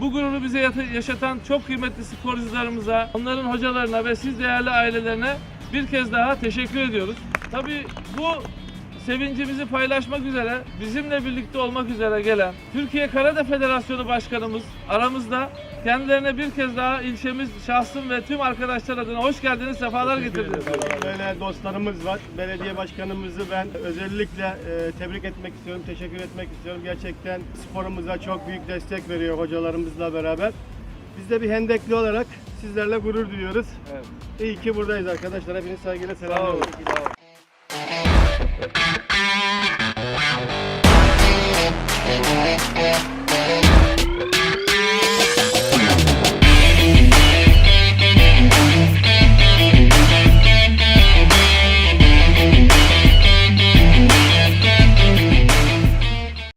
Bu gururu bize yaşatan çok kıymetli sporcularımıza, onların hocalarına ve siz değerli ailelerine bir kez daha teşekkür ediyoruz. Tabii bu sevincimizi paylaşmak üzere, bizimle birlikte olmak üzere gelen Türkiye Karate Federasyonu Başkanımız aramızda. Kendilerine bir kez daha ilçemiz, şahsım ve tüm arkadaşlar adına hoş geldiniz, sefalar getirdiniz. Böyle dostlarımız var. Belediye başkanımızı ben özellikle e, tebrik etmek istiyorum, teşekkür etmek istiyorum. Gerçekten sporumuza çok büyük destek veriyor hocalarımızla beraber. Biz de bir hendekli olarak sizlerle gurur duyuyoruz. Evet. İyi ki buradayız arkadaşlar. Hepiniz saygıyla selamlıyorum. Sağ olun. Thank you.